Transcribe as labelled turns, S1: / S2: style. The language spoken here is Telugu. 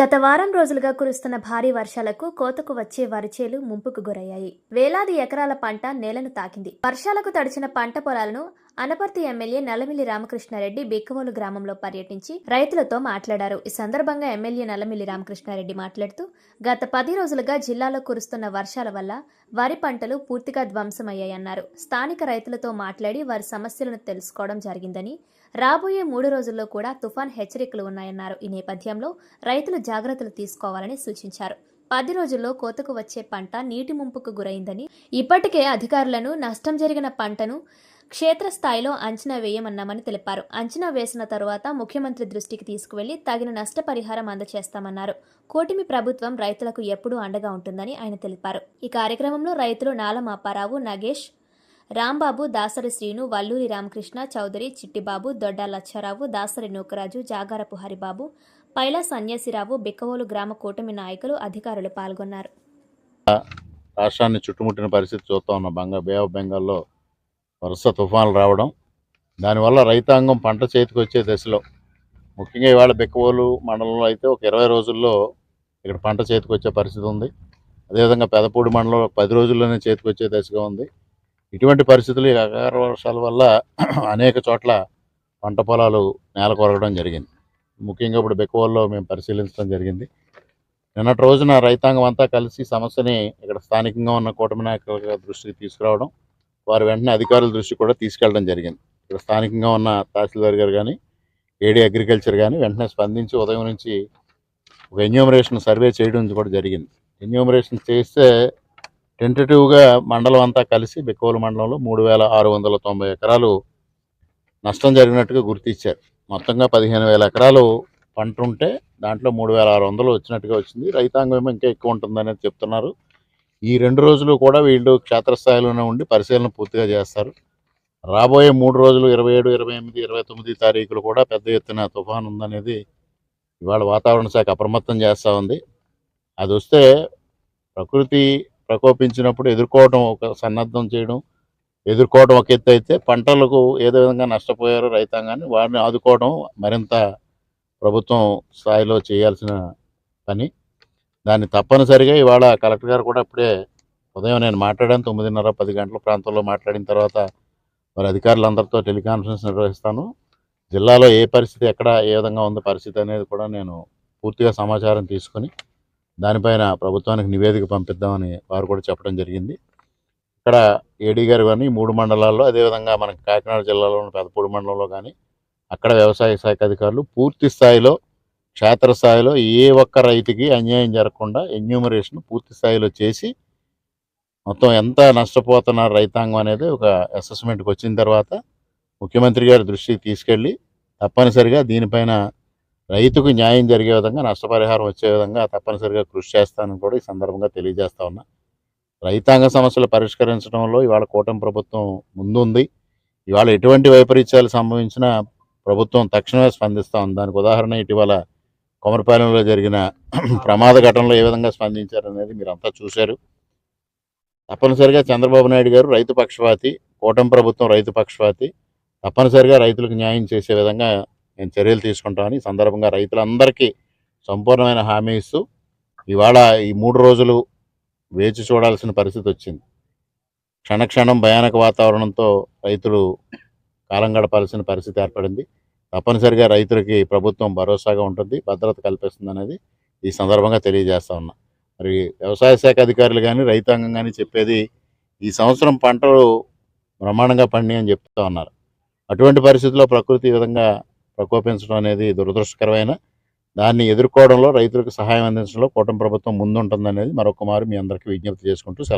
S1: గత వారం రోజులుగా కురుస్తున్న భారీ వర్షాలకు కోతకు వచ్చే వరిచేలు ముంపుకు గురయ్యాయి. వేలాది ఎకరాల పంట నేలను తాకింది. వర్షాలకు తడిచిన పంట పొలాలను అనపర్తి ఎమ్మెల్యే నల్లమిల్లి రామకృష్ణారెడ్డి బిక్కవోలు గ్రామంలో పర్యటించి రైతులతో మాట్లాడారు. ఈ సందర్భంగా ఎమ్మెల్యే నల్లమిల్లి రామకృష్ణారెడ్డి మాట్లాడుతూ గత పది రోజులుగా జిల్లాలో కురుస్తున్న వర్షాల వల్ల వరి పంటలు పూర్తిగా ధ్వంసమయ్యాయన్నారు. స్థానిక రైతులతో మాట్లాడి వారి సమస్యలను తెలుసుకోవడం జరిగిందని రాబోయే మూడు రోజుల్లో కూడా తుఫాన్ హెచ్చరికలు ఉన్నాయన్నారు. ఈ నేపథ్యంలో రైతులు జాగ్రత్తలు తీసుకోవాలని సూచించారు. పది రోజుల్లో కోతకు వచ్చే పంట నీటి ముంపుకు గురైందని ఇప్పటికే అధికారులను నష్టం జరిగిన పంటను క్షేత్రస్థాయిలో అంచనా వేయమన్నామని తెలిపారు. అంచనా వేసిన తరువాత ముఖ్యమంత్రి దృష్టికి తీసుకువెళ్ళి తగిన నష్టపరిహారం అందజేస్తామన్నారు కూటమి ప్రభుత్వం రైతులకు ఎప్పుడూ అండగా ఉంటుందని ఆయన తెలిపారు. ఈ కార్యక్రమంలో రైతులు నాలమాపారావు నగేష్ రాంబాబు దాసరి శ్రీను వల్లూరి రామకృష్ణ చౌదరి చిట్టిబాబు దొడ్డ లచ్చారావు దాసరి నూకరాజు జాగారపు హరిబాబు పైలా సన్యాసిరావు బిక్కవోలు గ్రామ కూటమి నాయకులు అధికారులు పాల్గొన్నారు.
S2: రాష్ట్రాన్ని చుట్టుముట్టిన పరిస్థితి చూస్తా ఉన్న. బంగా బే ఆఫ్ బెంగాల్లో వరుస తుఫాన్లు రావడం. దానివల్ల రైతాంగం పంట చేతికి వచ్చే దశలో. ముఖ్యంగా ఇవాళ బెక్కవోలు మండలంలో అయితే ఒక ఇరవై రోజుల్లో ఇక్కడ పంట చేతికి వచ్చే పరిస్థితి ఉంది. అదేవిధంగా పెదపూడి మండలంలో పది రోజుల్లోనే చేతికి వచ్చే దశగా ఉంది. ఇటువంటి పరిస్థితులు ఈ అకార వర్షాల వల్ల అనేక చోట్ల పంట పొలాలు నేల కొరగడం జరిగింది. ముఖ్యంగా ఇప్పుడు బెక్కవోల్లో మేము పరిశీలించడం జరిగింది. నిన్నటి రోజున రైతాంగం అంతా కలిసి సమస్యని ఇక్కడ స్థానికంగా ఉన్న కూటమి నాయకుల దృష్టికి తీసుకురావడం వారు వెంటనే అధికారుల దృష్టి కూడా తీసుకెళ్ళడం జరిగింది. ఇక్కడ స్థానికంగా ఉన్న తహసీల్దార్ గారు కానీ ఏడీ అగ్రికల్చర్ కానీ వెంటనే స్పందించి ఉదయం నుంచి ఒక ఎన్యూమరేషన్ సర్వే చేయడం కూడా జరిగింది. ఎన్యూమరేషన్ చేస్తే టెంటేటివ్గా మండలం అంతా కలిసి బెక్కవోలు మండలంలో మూడు వేల ఆరు వందల తొంభై ఎకరాలు నష్టం జరిగినట్టుగా గుర్తించారు. మొత్తంగా పదిహేను వేల ఎకరాలు పంట ఉంటే దాంట్లో మూడు వేల ఆరు వందలు వచ్చినట్టుగా వచ్చింది. రైతాంగం ఇంకా ఎక్కువ ఉంటుందనేది చెప్తున్నారు. ఈ రెండు రోజులు కూడా వీళ్ళు క్షేత్రస్థాయిలోనే ఉండి పరిశీలన పూర్తిగా చేస్తారు. రాబోయే మూడు రోజులు ఇరవై ఏడు ఇరవై ఎనిమిది ఇరవై తొమ్మిది తారీఖులు కూడా పెద్ద ఎత్తున తుఫాన్ ఉందనేది ఇవాళ వాతావరణ శాఖ అప్రమత్తం చేస్తూ ఉంది. అది వస్తే ప్రకృతి ప్రకోపించినప్పుడు ఎదుర్కోవడం ఒక సన్నద్ధం చేయడం ఎదుర్కోవడం ఒక ఎత్తు అయితే పంటలకు ఏదో విధంగా నష్టపోయారో రైతాంగాన్ని వారిని ఆదుకోవడం మరింత ప్రభుత్వం స్థాయిలో చేయాల్సిన పని. దాన్ని తప్పనిసరిగా ఇవాళ కలెక్టర్ గారు కూడా ఇప్పుడే ఉదయం నేను మాట్లాడాను తొమ్మిదిన్నర పది గంటల ప్రాంతంలో మాట్లాడిన తర్వాత మరి అధికారులందరితో టెలికాన్ఫరెన్స్ నిర్వహిస్తాను. జిల్లాలో ఏ పరిస్థితి ఎక్కడ ఏ విధంగా ఉంది పరిస్థితి అనేది కూడా నేను పూర్తిగా సమాచారం తీసుకొని దానిపైన ప్రభుత్వానికి నివేదిక పంపిద్దామని వారు కూడా చెప్పడం జరిగింది. ఇక్కడ ఏడీ గారు కానీ మూడు మండలాల్లో అదేవిధంగా మనకి కాకినాడ జిల్లాలో ఉన్న పెదపూడి మండలంలో కానీ అక్కడ వ్యవసాయ శాఖ అధికారులు పూర్తి స్థాయిలో క్షేత్రస్థాయిలో ఏ ఒక్క రైతుకి అన్యాయం జరగకుండా ఎన్యూమరేషన్ పూర్తి స్థాయిలో చేసి మొత్తం ఎంత నష్టపోతున్నారు రైతాంగం అనేది ఒక అసెస్మెంట్కి వచ్చిన తర్వాత ముఖ్యమంత్రి గారి దృష్టికి తీసుకెళ్ళి తప్పనిసరిగా దీనిపైన రైతుకు న్యాయం జరిగే విధంగా నష్టపరిహారం వచ్చే విధంగా తప్పనిసరిగా కృషి చేస్తానని కూడా ఈ సందర్భంగా తెలియజేస్తా ఉన్నా. రైతాంగ సమస్యలు పరిష్కరించడంలో ఇవాళ కూటమి ప్రభుత్వం ముందుంది. ఇవాళ ఎటువంటి వైపరీత్యాలు సంభవించినా ప్రభుత్వం తక్షణమే స్పందిస్తూ ఉంది. దానికి ఉదాహరణ ఇటీవల కొమరపాలెంలో జరిగిన ప్రమాద ఘటనలో ఏ విధంగా స్పందించారనేది మీరు అంతా చూశారు. తప్పనిసరిగా చంద్రబాబు నాయుడు గారు రైతు పక్షపాతి కూటమి ప్రభుత్వం రైతు పక్షపాతి తప్పనిసరిగా రైతులకు న్యాయం చేసే విధంగా నేను చర్యలు తీసుకుంటామని సందర్భంగా రైతులందరికీ సంపూర్ణమైన హామీ ఇస్తూ ఇవాళ ఈ మూడు రోజులు వేచి చూడాల్సిన పరిస్థితి వచ్చింది. క్షణక్షణం భయానక వాతావరణంతో రైతులు కాలం గడపాల్సిన పరిస్థితి ఏర్పడింది. తప్పనిసరిగా రైతులకి ప్రభుత్వం భరోసాగా ఉంటుంది భద్రత కల్పిస్తుంది అనేది ఈ సందర్భంగా తెలియజేస్తా ఉన్నా. మరి వ్యవసాయ శాఖ అధికారులు కానీ రైతాంగం కానీ చెప్పేది ఈ సంవత్సరం పంటలు బ్రహ్మాండంగా పండి అని చెప్తా ఉన్నారు. అటువంటి పరిస్థితుల్లో ప్రకృతి విధంగా ప్రకోపించడం అనేది దురదృష్టకరమైన దాన్ని ఎదుర్కోవడంలో రైతులకు సహాయం అందించడంలో కూటమి ప్రభుత్వం ముందుంటుందనేది మరొక మారు మీ అందరికీ విజ్ఞప్తి చేసుకుంటూ సెలవు.